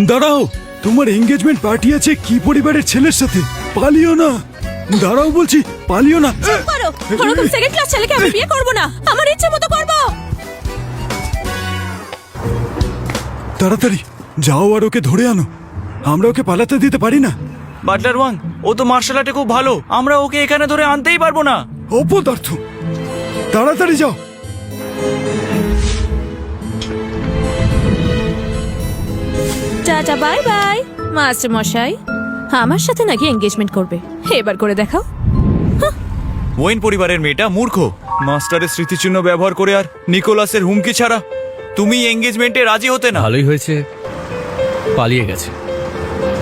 দাঁড়াও তোমার engagement party আছে কি পরিবারের ছেলের সাথে? পালিও না। দাঁড়াও বলছি পালিও না। করো ওরকম সেকেন্ড ক্লাস ছেলেকে আমি বিয়ে করব না। আমার ইচ্ছে মতো করব। তাড়াতাড়ি যাও আর ওকে ধরে আনো। আমরা ওকে পালাতে দিতে পারি না। বাটলার ওয়াং ও তো মার্শাল আর্টে খুব ভালো। আমরা ওকে এখানে ধরে আনতেই পারব না। অপদার্থ। তাড়াতাড়ি যাও। Tata bye bye. মাস্টার মশাই আমার সাথে নাকি এঙ্গেজমেন্ট করবে। এবার করে দেখাও। ওয়েন পরিবারের মেয়েটা মূর্খ। মাস্টারের স্মৃতিচিহ্ন ব্যবহার করে আর নিকোলাসের হুমকি ছাড়া। তুমি এঙ্গেজমেন্টে রাজি হতে না। ভালোই হয়েছে পালিয়ে গেছে।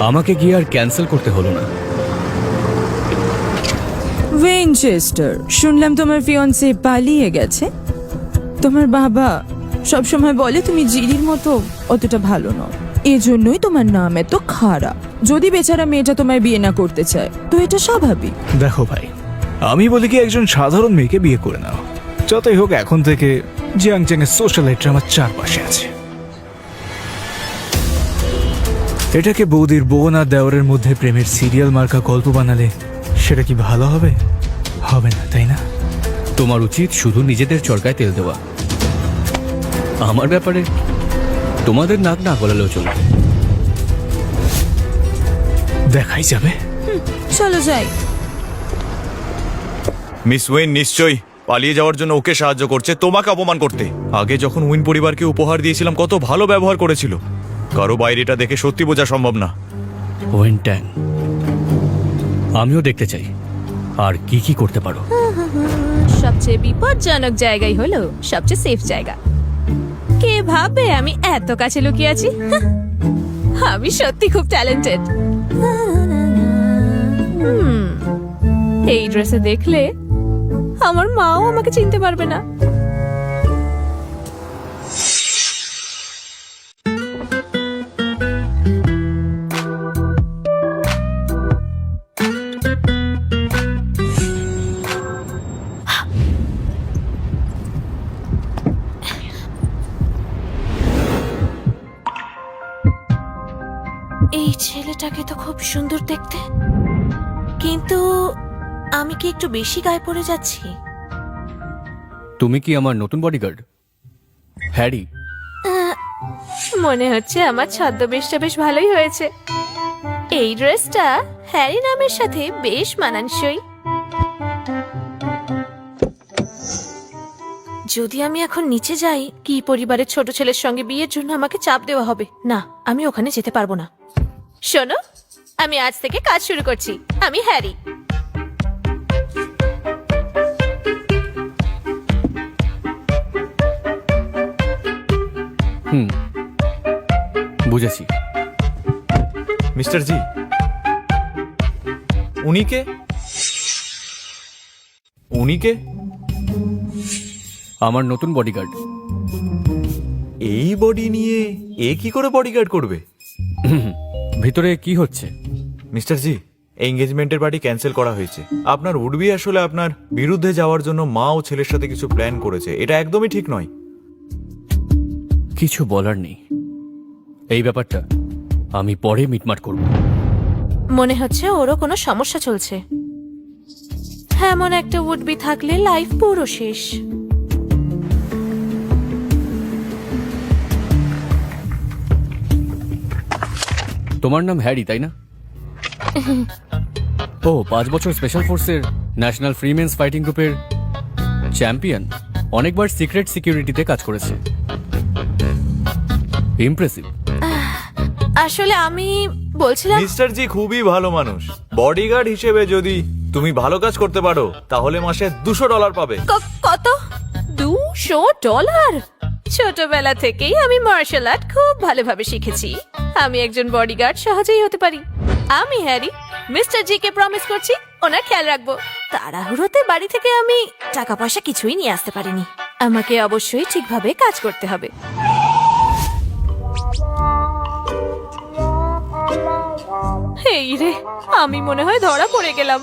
আমাকে গিয়ে আর ক্যান্সেল করতে হলো না। উইনচেস্টার শুনলাম তোমার ফিয়ন্সে পালিয়ে গেছে। তোমার বাবা সবসময় বলে তুমি জিরির মতো অতটা ভালো নও। এজন্যই তোমার নাম এত খারাপ। যদি বেচারা মেয়েটা তোমায় বিয়ে না করতে চায় তো এটা স্বাভাবিক। দেখো ভাই আমি বলি কি একজন সাধারণ মেয়েকে বিয়ে করে নাও। যতই হোক এখন থেকে জিয়াং চ্যাং এর সোশ্যাল লাইটটা আমার চারপাশে আছে। এটাকে বৌদির বোন আর দেওরের মধ্যে প্রেমের সিরিয়াল মার্কা গল্প বানালে সেটা কি ভালো হবে? হবে না তাই না? তোমার উচিত শুধু নিজেদের চরকায় তেল দেওয়া। আমার ব্যাপারে তোমাদের নাক না গলালেও চলবে। দেখাই যাবে? চলো যাই। মিস ওয়েন নিশ্চয়ই পালিয়ে যাওয়ার জন্য ওকে সাহায্য করছে তোমাকে অপমান করতে। আগে যখন উইন পরিবারকে উপহার দিয়েছিলাম কত ভালো ব্যবহার করেছিল। কারও বাইরেটা দেখে সত্যি বোঝা সম্ভব না। ওয়েন ট্যাং আমিও দেখতে চাই। আর কি কি করতে পারো? সবচেয়ে বিপজ্জনক জায়গাই হলো সবচেয়ে সেফ জায়গা। কে ভাবে আমি এত কাছে লুকিয়ে আছি? আমি সত্যি খুব ট্যালেন্টেড এই ড্রেসে দেখলে আমার মাও আমাকে চিনতে পারবে না। সুন্দর দেখতে। কিন্তু আমি কি একটু বেশি গায়ে পড়ে যাচ্ছি? তুমি কি আমার নতুন বডিগার্ড হ্যারি। মনে হচ্ছে আমার ছদ্মবেশটা বেশ ভালোই হয়েছে। এই ড্রেসটা হ্যারি নামের সাথে বেশ মানানসই। যদি আমি এখন নিচে যাই কি পরিবারের ছোট ছেলের সঙ্গে বিয়ের জন্য আমাকে চাপ দেওয়া হবে? না আমি ওখানে যেতে পারব না। শোনো আমি আজ থেকে কাজ শুরু করছি। আমি হ্যারি। হুম বুঝেছি। মিস্টার জি উনি কে? উনি কে? আমার নতুন বডিগার্ড এই বডি নিয়ে এ কি করে বডিগার্ড করবে? ভিতরে কি হচ্ছে? মিস্টার জি এঙ্গেজমেন্টের পার্টি ক্যান্সেল করা হয়েছে। আপনার উডবি আসলে আপনার বিরুদ্ধে যাওয়ার জন্য মা ও ছেলের সাথে কিছু প্ল্যান করেছে। এটা একদমই ঠিক নয়। কিছু বলার নেই। এই ব্যাপারটা আমি পরে মিটমাট করব। মনে হচ্ছে ওরও কোনো সমস্যা চলছে। এমন একটা উডবি থাকলে লাইফ পুরো শেষ। তোমার নাম হ্যারি তাই না? ও পাঁচ বছর স্পেশাল ফোর্সের ন্যাশনাল ফ্রিমেন্স ফাইটিং গ্রুপের চ্যাম্পিয়ন অনেকবার সিক্রেট সিকিউরিটিতে কাজ করেছে। ইমপ্রেসিভ আসলে আমি বলছিলাম মিস্টার জি খুবই ভালো মানুষ। বডিগার্ড হিসেবে যদি তুমি ভালো কাজ করতে পারো তাহলে মাসে দুশো ডলার পাবে। কত? দুশো ডলার? ছোটবেলা থেকেই আমি মার্শাল আর্ট খুব ভালোভাবে শিখেছি। আমি একজন বডিগার্ড সহজেই হতে পারি। আমি হ্যারি। মিস্টার জি কে প্রমিস করছি ওনার খেয়াল রাখব। তাড়াহুড়োতে বাড়ি থেকে আমি টাকা পয়সা কিছুই নিয়ে আসতে পারিনি। আমাকে অবশ্যই ঠিকভাবে কাজ করতে হবে। এই রে আমি মনে হয় ধরা পড়ে গেলাম।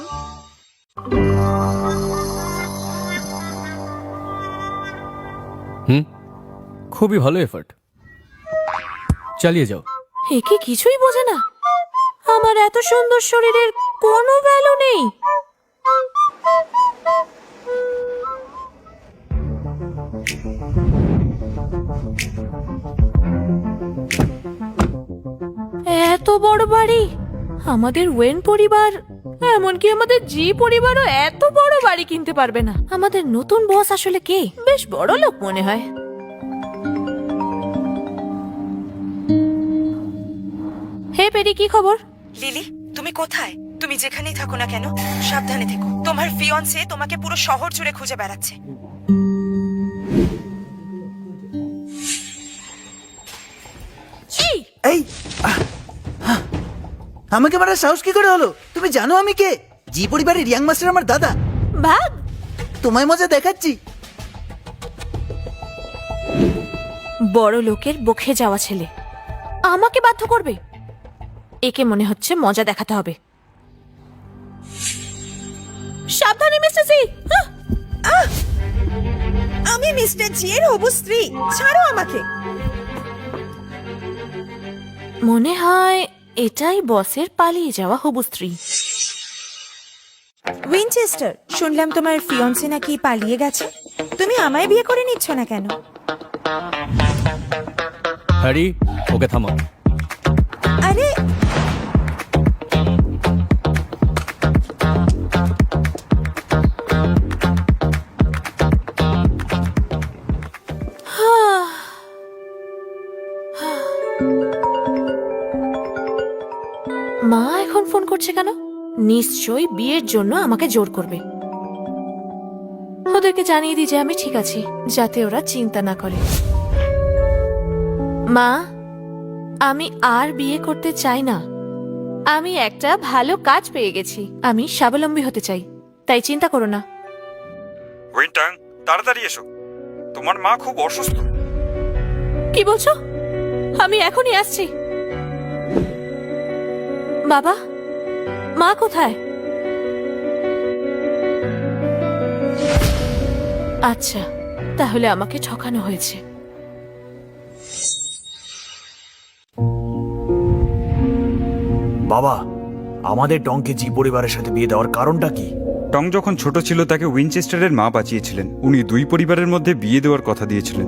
হুম? খুবই ভালো এফার্ট চালিয়ে যাও। একে কিছুই বোঝে না। আমার এত সুন্দর শরীরের কোনো ভ্যালু নেই। এত বড় বাড়ি? আমাদের ওয়েন পরিবার, এমনকি আমাদের জি পরিবারও এত বড় বাড়ি কিনতে পারবে না। আমাদের নতুন বস আসলে কে? বেশ বড় লোক মনে হয়। হে পেরি, কি খবর? লিলি তুমি কোথায়? তুমি যেখানেই থাকো না কেন সাবধানে থেকো। তোমার ফিয়ন্সে তোমাকে পুরো শহর জুড়ে খুঁজে বেড়াচ্ছে। এই! এই! আহ, আহ, আমাকে মারার সাহস কি করে হলো? তুমি জানো আমি কে? জি পরিবারের রিয়াং মাস্টার আমার দাদা। ভাগ তোমায় মজা দেখাচ্ছি। বড় লোকের বকে যাওয়া ছেলে। আমাকে বাধ্য করবে? একে মনে হচ্ছে মজা দেখাতে হবে। সাবধানে মিস্টার সি! আমি মিস্টার জি এর হবু স্ত্রী। ছাড়ো আমাকে। মনে হয় এটাই বসের পালিয়ে যাওয়া হবু স্ত্রী। উইনচেস্টার শুনলাম তোমার ফিয়ন্সে নাকি পালিয়ে গেছে। তুমি আমায় বিয়ে করে নিচ্ছ না কেন? হ্যারি ওকে থামা কেন? নিশ্চয়ই বিয়ের জন্য আমাকে জোর করবে। ওদেরকে জানিয়ে দিই যে আমি ঠিক আছি যাতে ওরা চিন্তা না করে। মা আমি আর বিয়ে করতে চাই না। আমি একটা ভালো কাজ পেয়ে গেছি। আমি স্বাবলম্বী হতে চাই। তাই চিন্তা করো না। উইন্টাং তাড়াতাড়ি এসো। তোমার মা খুব অসুস্থ। কি বলছো? আমি এখনই আসছি। বাবা মা কোথায়? আচ্ছা তাহলে আমাকে ঠকানো হয়েছে। বাবা আমাদের টংকে জি পরিবারের সাথে বিয়ে দেওয়ার কারণটা কি? টং যখন ছোট ছিল তাকে উইনচেস্টারের মা বাঁচিয়েছিলেন উনি দুই পরিবারের মধ্যে বিয়ে দেওয়ার কথা দিয়েছিলেন।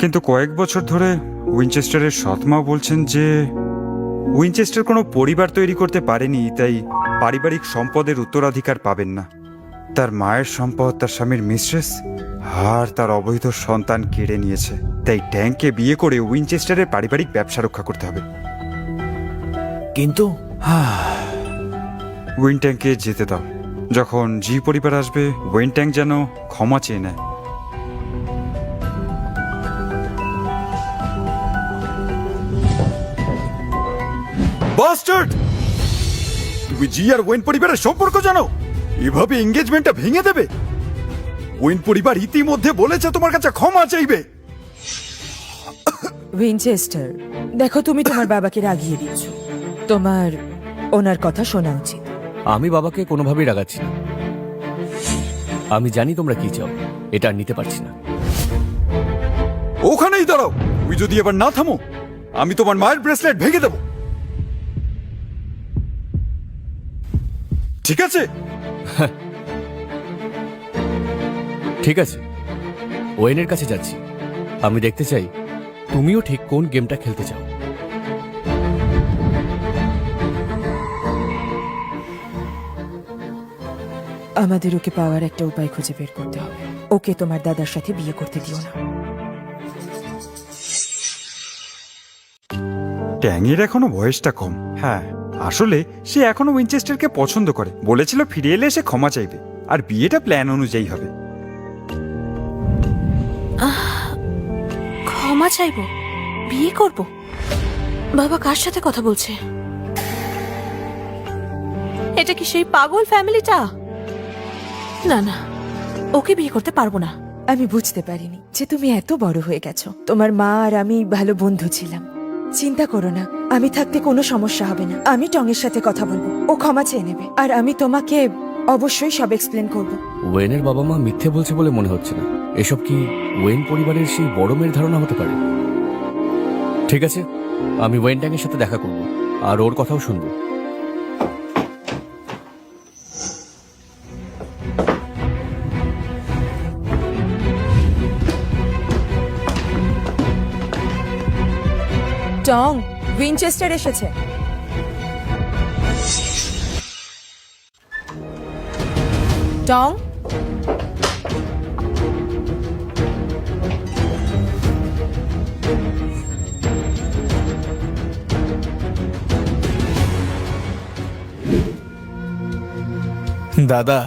কিন্তু কয়েক বছর ধরে উইনচেস্টারের সৎমা বলছেন যে উইনচেস্টার কোনো পরিবার তৈরি করতে পারেনি তাই পারিবারিক সম্পদের উত্তরাধিকার পাবেন না। তার মায়ের সম্পদ তার স্বামীর মিস্ট্রেস আর তার অবৈধ সন্তান কেড়ে নিয়েছে। তাই ট্যাঙ্ককে বিয়ে করে উইনচেস্টারের পারিবারিক ব্যবসা রক্ষা করতে হবে। কিন্তু? উইন ট্যাঙ্কে যেতে দাও। যখন জি পরিবার আসবে উইন ট্যাঙ্ক যেন ক্ষমা চেয়ে নেয়। বাস্টার্ড! তুমি জি আর ওয়েন পরিবারের সম্পর্ক জানো? এভাবে এঙ্গেজমেন্টটা ভেঙে দেবে? ওয়েন পরিবার ইতিমধ্যে বলেছে তোমার কাছে ক্ষমা চাইবে। উইনচেস্টার দেখো তুমি তোমার বাবাকে রাগিয়ে দিচ্ছ তোমার ওনার কথা শোনা উচিত। আমি বাবাকে কোনোভাবেই রাগাচ্ছি না। আমি জানি তোমরা কি চাও এটা আর নিতে পারছি না। ওখানেই দাঁড়াও। তুমি যদি এবার না থামো আমি তোমার মায়ের ব্রেসলেট ভেঙে দেব। ঠিক আছে? ঠিক আছে। ওয়েনের কাছে যাচ্ছি। আমি দেখতে চাই তুমিও ঠিক কোন গেমটা খেলতে চাও। আমাদের ওকে পাওয়ার একটা উপায় খুঁজে বের করতে হবে। ওকে তোমার দাদার সাথে বিয়ে করতে দিও না। ট্যাংয়ের এখনও বয়সটা কম। হ্যাঁ আসলে সে এখনও উইনচেস্টারকে পছন্দ করে। বলেছিল ফিরে এলে সে ক্ষমা চাইবে। আর বিয়েটা প্ল্যান অনুযায়ী হবে। ক্ষমা চাইব? বিয়ে করব? বাবা কার সাথে কথা বলছে? এটা কি সেই পাগল ফ্যামিলিটা? না না ওকে বিয়ে করতে পারব না। আমি বুঝতে পারিনি যে তুমি এত বড় হয়ে গেছো। তোমার মা আর আমি ভালো বন্ধু ছিলাম। চিন্তা করো না, আমি থাকতে কোনো সমস্যা হবে না। আমি টংয়ের সাথে কথা বলব, ও ক্ষমা চেয়ে নেবে। আর আমি তোমাকে অবশ্যই সব এক্সপ্লেন করব। ওয়েনের বাবা মা মিথ্যে বলছে বলে মনে হচ্ছে না। এসব কি ওয়েন পরিবারের সেই বড় মেয়ের ধারণা হতে পারে? ঠিক আছে, আমি ওয়েন ট্যাংয়ের সাথে দেখা করব, আর ওর কথাও শুনব। টং উইনচেস্টার এসেছে। টং দাদা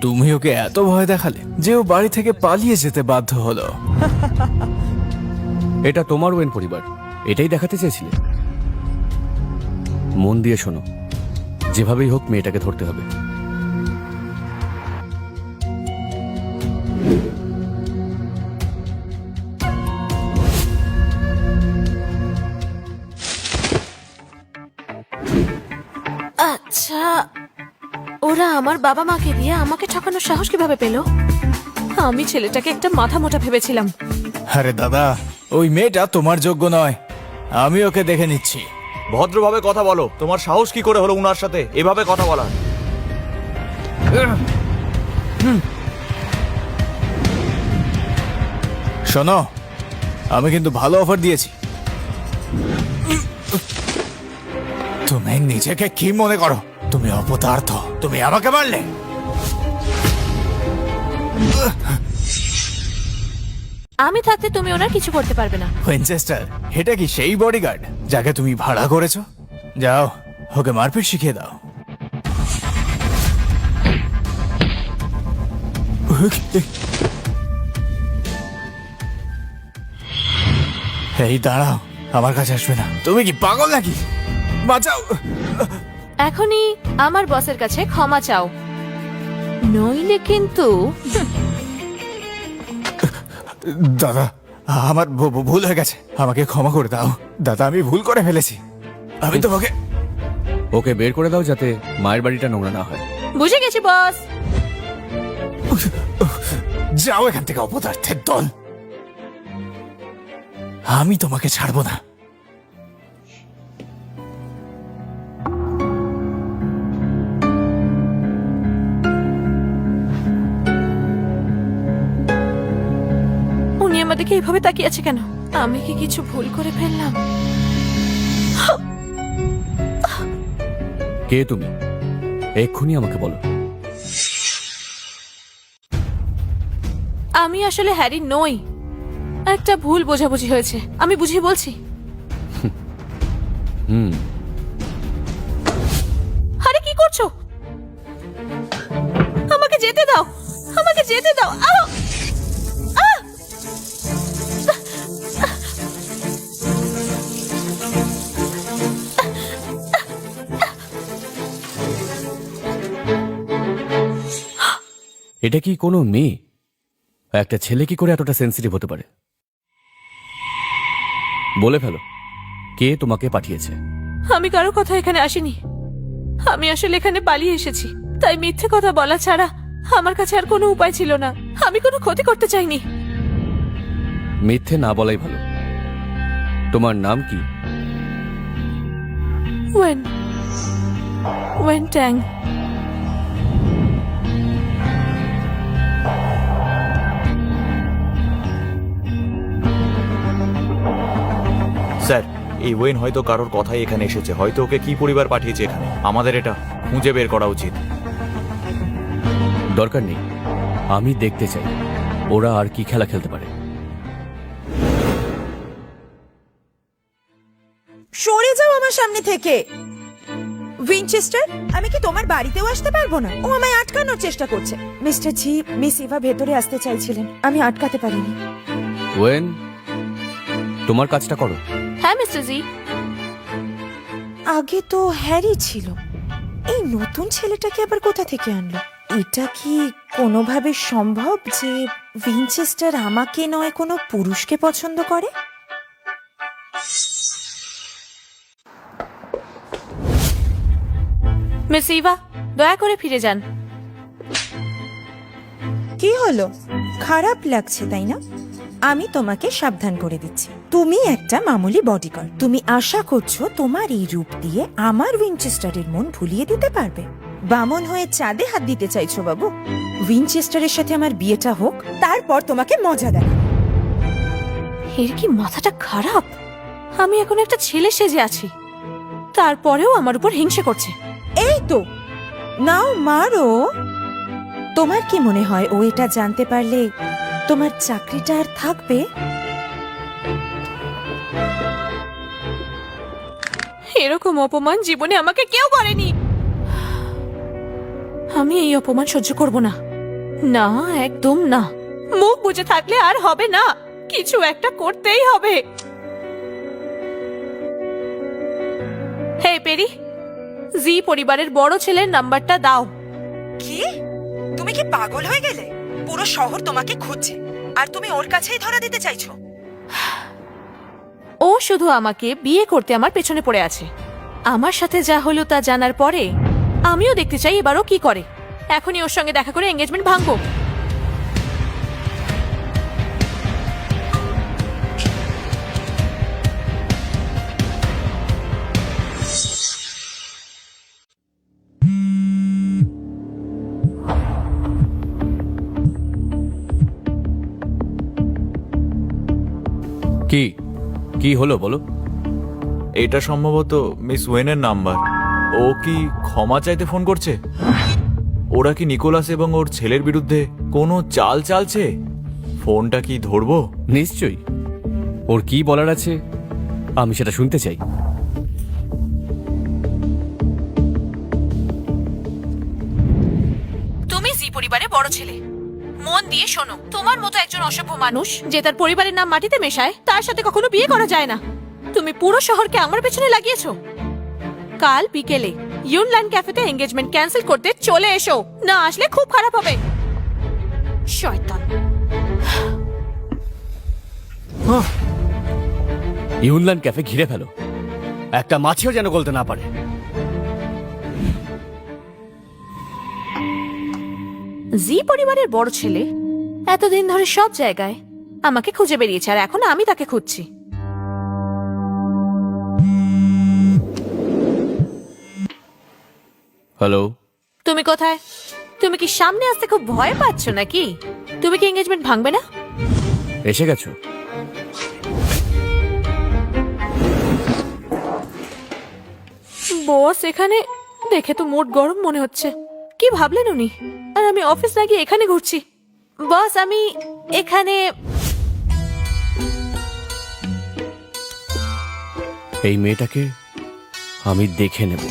তুমি ওকে এত ভয় দেখালে যে ও বাড়ি থেকে পালিয়ে যেতে বাধ্য হলো। এটা তোমার ওয়েন পরিবার। এটাই দেখাতে চেয়েছিলে? মন দিয়ে শোনো যেভাবেই হোক মেয়েটাকে ধরতে হবে। আচ্ছা ওরা আমার বাবা মাকে দিয়ে আমাকে ঠকানোর সাহস কীভাবে পেল? আমি ছেলেটাকে একটা মাথা মোটা ভেবেছিলাম। আরে দাদা ওই মেয়েটা তোমার যোগ্য নয়। আমি ওকে দেখে নিচ্ছি। ভদ্রভাবে কথা বলো। তোমার সাহস কি করে হলো উনার সাথে? এভাবে কথা বলা শোনো আমি কিন্তু ভালো অফার দিয়েছি। তুমি নিজেকে কি মনে করো? তুমি অপদার্থ। তুমি আমাকে মারলে। আমি থাকতে তুমি ওনার কিছু করতে পারবে না। উইনচেস্টার এটা কি সেই বডিগার্ড যাকে তুমি ভাড়া করেছ? যাও ওকে মারপিট শিখিয়ে দাও। এই দাঁড়াও আমার কাছে আসবে না। তুমি কি পাগল নাকি? বাঁচাও। এখনই আমার বসের কাছে ক্ষমা চাও। নইলে কিন্তু দাদা আমার ভুল হয়ে গেছে। আমাকে ক্ষমা করে দাও। দাদা আমি ভুল করে ফেলেছি। আমি তোমাকে ওকে বের করে দাও যাতে মায়ের বাড়িটা নোংরা না হয়। বুঝে গেছি বস। যাও এখান থেকে অপদার্থের দল। আমি তোমাকে ছাড়বো না। উনি আমাদেরকে এইভাবে তাকিয়ে আছে কেন? আমি কি কিছু ভুল করে ফেললাম? কে তুমি? এক্ষুনি আমাকে বলো। আমি আসলে হ্যারি নই। একটা ভুল বোঝাবুঝি হয়েছে। আমি বুঝিয়ে বলছি। হুম। আরে কি করছ? আমাকে যেতে দাও। আমাকে যেতে দাও! আহ! এটা কি কোনো মেয়ে? একটা ছেলে কি করে এতটা সেন্সিটিভ হতে পারে? বলে ফেলো কে তোমাকে পাঠিয়েছে? আমি কারও কথা এখানে আসিনি। আমি আসলে এখানে পালিয়ে এসেছি। তাই মিথ্যে কথা বলা ছাড়া আমার কাছে আর কোনো উপায় ছিল না। আমি কোনো ক্ষতি করতে চাইনি। মিথ্যে না বলাই ভালো। তোমার নাম কি? ওয়েন। Wen Tang. স্যার এই ওয়েন হয়তো কারোর কথাই এখানে এসেছে। হয়তো ওকে কি পরিবার পাঠিয়েছে এখানে? আমাদের এটা খুঁজে বের করা উচিত। দরকার নেই। আমি দেখতে চাই ওরা আর কি খেলা খেলতে পারে। সরে যাও আমার সামনে থেকে। উইনচেস্টার আমি কি তোমার বাড়িতেও আসতে পারব না? ও আমায় আটকানোর চেষ্টা করছে। মিস্টার জি মিস ইভা ভেতরে আসতে চাইছিলেন। আমি আটকাতে পারিনি। ওয়েন তোমার কাজটা করো। হ্যাঁ মিস্টার জি। আগে তো হ্যারি ছিল। এই নতুন ছেলেটাকে আবার কোথা থেকে আনলো? এটা কি কোনোভাবে সম্ভব যে উইনচেস্টার আমাকে নয় কোনো পুরুষকে পছন্দ করে? মিস ইভা দয়া করে ফিরে যান। কি হলো? খারাপ লাগছে তাই না? আমি তোমাকে সাবধান করে দিচ্ছি। তুমি একটা মামুলি বডিগার্ড তুমি আশা করছ তোমার এই রূপ দিয়ে আমার উইনচেস্টারের মন ভুলিয়ে দিতে পারবে। বামন হয়ে চাঁদে হাত দিতে চাইছো বাবু? উইনচেস্টারের সাথে আমার বিয়েটা হোক তারপর তোমাকে মজা দেয় এর কি মাথাটা খারাপ? আমি এখন একটা ছেলে সেজে আছি। তারপরেও আমার উপর হিংসে করছে। এই তো! নাও মারো! তোমার কি মনে হয় ও এটা জানতে পারলে তোমার চাকরিটা আর থাকবে? এরকম অপমান জীবনে আমাকে কেউ করেনি। আমি এই অপমান সহ্য করব না। না একদম না। মুখ বুঝে থাকলে আর হবে না। কিছু একটা করতেই হবে। হে পেরি জি পরিবারের বড় ছেলের নাম্বারটা দাও। কি? তুমি কি পাগল হয়ে গেলে? পুরো শহর তোমাকে খুঁজছে। আর তুমি ওর কাছেই ধরা দিতে চাইছো। ও শুধু আমাকে বিয়ে করতে আমার পেছনে পড়ে আছে। আমার সাথে যা হলো তা জানার পরে, আমিও দেখতে চাই এবারও কি করে। এখনই ওর সঙ্গে দেখা করে এঙ্গেজমেন্ট ভাঙবো। কি কি হলো বলো? এটা সম্ভবত মিস ওয়েনের নাম্বার। ও কি ক্ষমা চাইতে ফোন করছে? ওরা কি নিকোলাস এবং ওর ছেলের বিরুদ্ধে কোনো চাল চালছে? ফোনটা কি ধরবো? নিশ্চয়ই। ওর কি বলার আছে? আমি সেটা শুনতে চাই। দিয়ে শোনো তোমার মতো একজন অসভ্য মানুষ যে তার পরিবারের নাম মাটিতে মেশায় তার সাথে কখনো বিয়ে করা যায় না। তুমি পুরো শহরকে আমার পেছনে লাগিয়েছো। কাল বিকেলে ইউনল্যান্ড ক্যাফেতে এঙ্গেজমেন্ট ক্যান্সেল করতে চলে এসো। না আসলে খুব খারাপ হবে। শয়তান। ইউনল্যান্ড ক্যাফে ঘিরে ফেলো। একটা মাছিও যেন গলতে না পারে। জি পরিবারের বড় ছেলে এতদিন ধরে সব জায়গায়। আমাকে খুঁজে বেরিয়েছে আর এখন আমি তাকে খুঁজছি। হ্যালো? তুমি কোথায়? তুমি কি সামনে আসতে খুব ভয় পাচ্ছ নাকি? তুমি কি এঙ্গেজমেন্ট ভাঙবে না? এসে গেছো? বস এখানে দেখে তো মোট গরম মনে হচ্ছে। কি ভাবলেন উনি? আর আমি অফিস না গিয়ে এখানে ঘুরছি। বস আমি এখানে এই মেয়েটাকে আমি দেখে নেব।